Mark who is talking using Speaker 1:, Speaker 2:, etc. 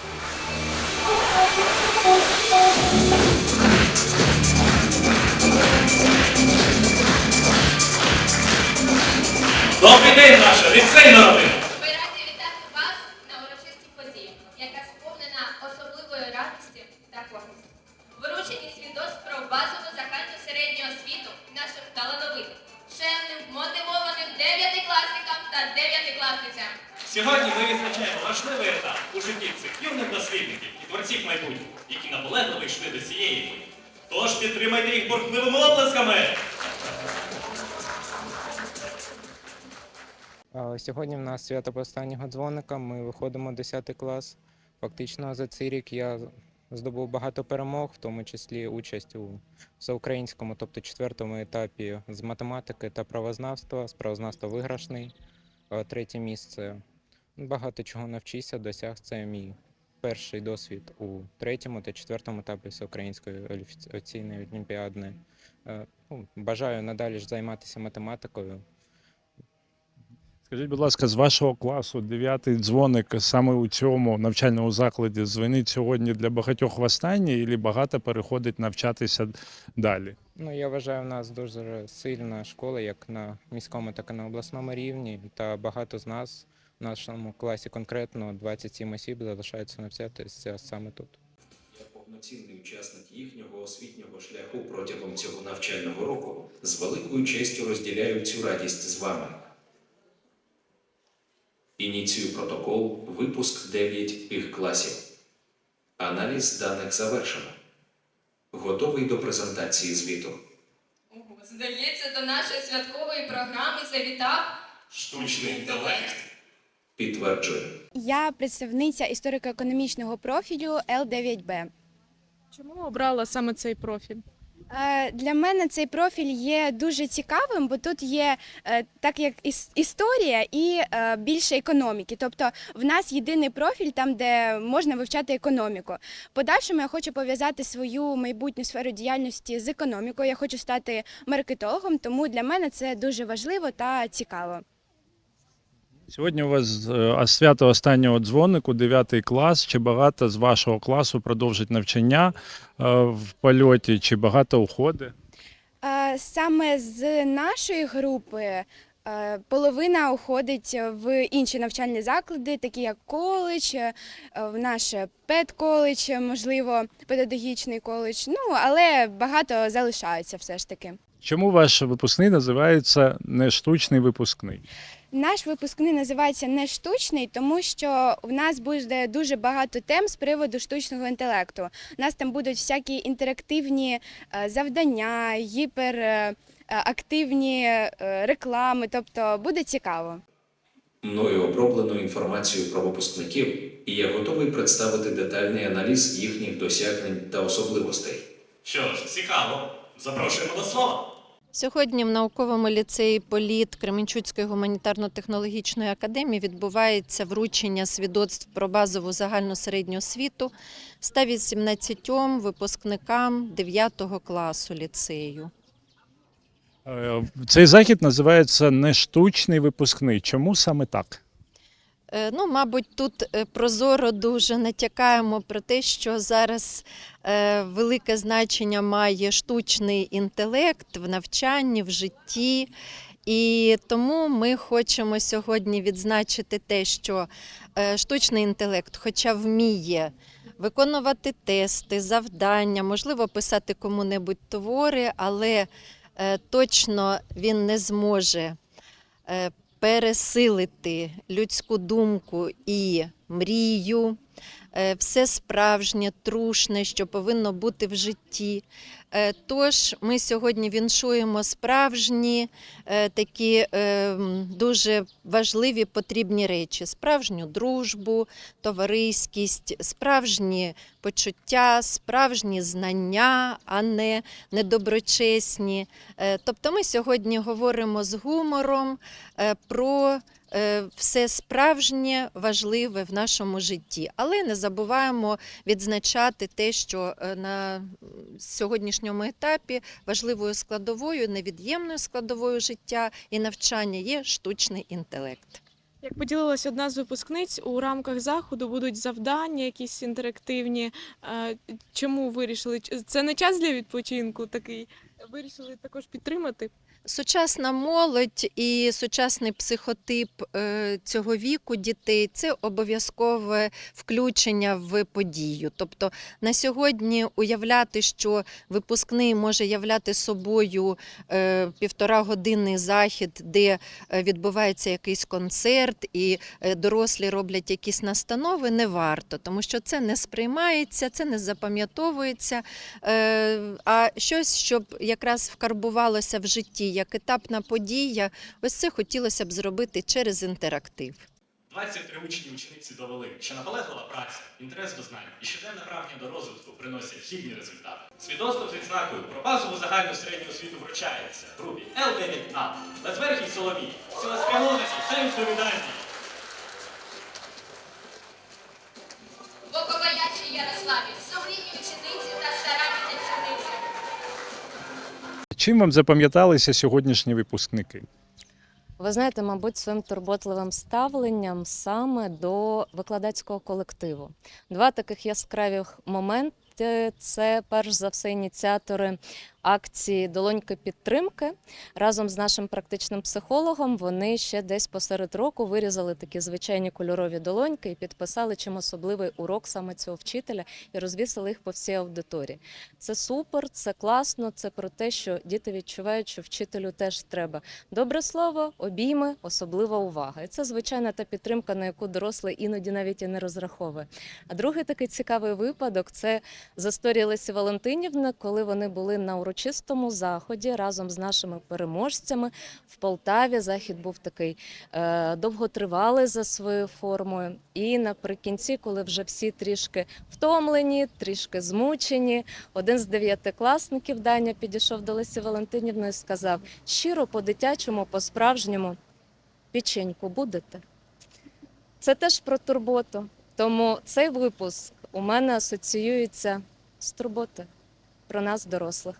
Speaker 1: Добрий день, наша ліцейна родина!
Speaker 2: Ми вітати вас на урочистій події, яка сповнена особливої радості та гордості. Вручені свідоцтв про базову загальну середню освіту нашим талановитим, чемним, мотивованим дев'ятикласникам та дев'ятикласницям.
Speaker 1: Сьогодні ми відзначаємо важливий етап у житті цих юних дослідників і творців майбутнього, які наполегливо йшли до цієї мети. Тож підтримайте їх бурхливими оплесками!
Speaker 3: Сьогодні в нас свято останнього дзвоника. Ми виходимо 10 клас. Фактично за цей рік я здобув багато перемог, в тому числі участь у всеукраїнському, тобто четвертому етапі з математики та правознавства. З правознавства виграшний, третє місце. Багато чого навчився, досяг. Це мій перший досвід у третьому та четвертому етапі всеукраїнської офіційної олімпіадної. Е, ну, Бажаю надалі ж займатися математикою.
Speaker 4: Скажіть, будь ласка, з вашого класу дев'ятий дзвоник саме у цьому навчальному закладі дзвонить сьогодні для багатьох востаннє, і багато переходить навчатися далі?
Speaker 3: Ну, я вважаю, в нас дуже сильна школа, як на міському, так і на обласному рівні. Та багато з нас в нашому класі конкретно 27 осіб залишаються навчатися саме тут.
Speaker 5: Я повноцінний учасник їхнього освітнього шляху протягом цього навчального року з великою честю розділяю цю радість з вами. Ініцію протокол, випуск 9 їх класів. Аналіз даних завершено. Готовий до презентації звіту.
Speaker 2: Ого, Здається, до нашої святкової програми завітав
Speaker 1: Штучний інтелект.
Speaker 5: Підтверджую.
Speaker 6: Я представниця історико-економічного профілю Л9Б.
Speaker 7: Чому обрала саме цей профіль?
Speaker 6: Е, Для мене цей профіль є дуже цікавим, бо тут є е, так як іс- історія і е, більше економіки. Тобто в нас єдиний профіль там, де можна вивчати економіку. Подальшому я хочу пов'язати свою майбутню сферу діяльності з економікою. Я хочу стати маркетологом, тому для мене це дуже важливо та цікаво.
Speaker 4: Сьогодні у вас е, свято останнього дзвонику, 9 клас. Чи багато з вашого класу продовжить навчання е, в польоті, чи багато уходи?
Speaker 6: Е, Саме з нашої групи половина уходить в інші навчальні заклади, такі як коледж, в наш педколедж, можливо, педагогічний коледж. Ну але багато залишаються все ж таки.
Speaker 4: Чому ваш випускний називається не штучний випускний?
Speaker 6: Наш випускний називається не штучний, тому що в нас буде дуже багато тем з приводу штучного інтелекту. У нас там будуть всякі інтерактивні е, завдання, гіперактивні реклами. Тобто буде цікаво.
Speaker 5: Мною оброблено інформацію про випускників, і я готовий представити детальний аналіз їхніх досягнень та особливостей.
Speaker 1: Що ж, цікаво. Запрошуємо до слова.
Speaker 8: Сьогодні в науковому ліцеї Політ Кременчуцької гуманітарно-технологічної академії відбувається вручення свідоцтв про базову загальну середню освіту 118 випускникам 9 класу ліцею.
Speaker 4: Е, Цей захід називається не штучний випускний. Чому саме так?
Speaker 8: Е, Ну, мабуть, тут е, прозоро дуже натякаємо про те, що зараз е, велике значення має штучний інтелект в навчанні, в житті. І тому ми хочемо сьогодні відзначити те, що штучний інтелект, хоча вміє виконувати тести, завдання, можливо, писати кому-небудь твори, але точно він не зможе пересилити людську думку і мрію, е, все справжнє, трушне, що повинно бути в житті. Е, Тож ми сьогодні віншуємо справжні е, такі е, дуже важливі потрібні речі: справжню дружбу, товариськість, справжні почуття, справжні знання, а не недоброчесні. Тобто ми сьогодні говоримо з гумором про все справжнє важливе в нашому житті, але не забуваємо відзначати те, що е, на сьогоднішньому етапі важливою складовою, невід'ємною складовою життя і навчання є штучний інтелект.
Speaker 7: Як поділилась одна з випускниць, у рамках заходу будуть завдання, якісь інтерактивні. Е, Чому вирішили? Це не час для відпочинку такий. Вирішили також підтримати.
Speaker 8: Сучасна молодь і сучасний психотип е, цього віку дітей це обов'язкове включення в подію. Тобто на сьогодні уявляти, що випускний може являти собою е, півтора годинний захід, де е, відбувається якийсь концерт, і дорослі роблять якісь настанови, не варто, тому що це не сприймається, це не запам'ятовується. А щось, щоб якраз вкарбувалося в житті як етапна подія, ось це хотілося б зробити через інтерактив.
Speaker 1: 23 учні учениці довели, що наполеглива праця, інтерес до знань і щоденне прагнення до розвитку приносять гідні результати. Свідоцтво з відзнакою про базову загальну середню освіту вручається групі Л9А, Безверхій Соловій, цілеспрямовані та відповідальні.
Speaker 2: Боковалячій Ярославі, сумлінні учениці
Speaker 4: Чим вам запам'яталися сьогоднішні випускники?
Speaker 9: Ви знаєте, мабуть, своїм турботливим ставленням саме до викладацького колективу. Два таких яскравих моменти це перш за все ініціатори акції Долоньки підтримки. Разом з нашим практичним психологом вони ще десь посеред року вирізали такі звичайні кольорові долоньки і підписали чим особливий урок саме цього вчителя і розвісили їх по всій аудиторії. Це супер, це класно. Це про те, що діти відчувають, що вчителю теж треба добре слово, обійми, особлива увага. І це звичайно та підтримка, на яку дорослий іноді навіть і не розраховує. А другий такий цікавий випадок це з історії Лесі Валентинівни, коли вони були на урочистому заході разом з нашими переможцями в Полтаві. Захід був такий е, довготривалий за своєю формою. І наприкінці, коли вже всі трішки втомлені, трішки змучені, один з дев'ятикласників Даня підійшов до Лесі Валентинівни і сказав: щиро по-дитячому, по-справжньому, печеньку будете. Це теж про турботу. Тому цей випуск у мене асоціюється з турботи про нас, дорослих.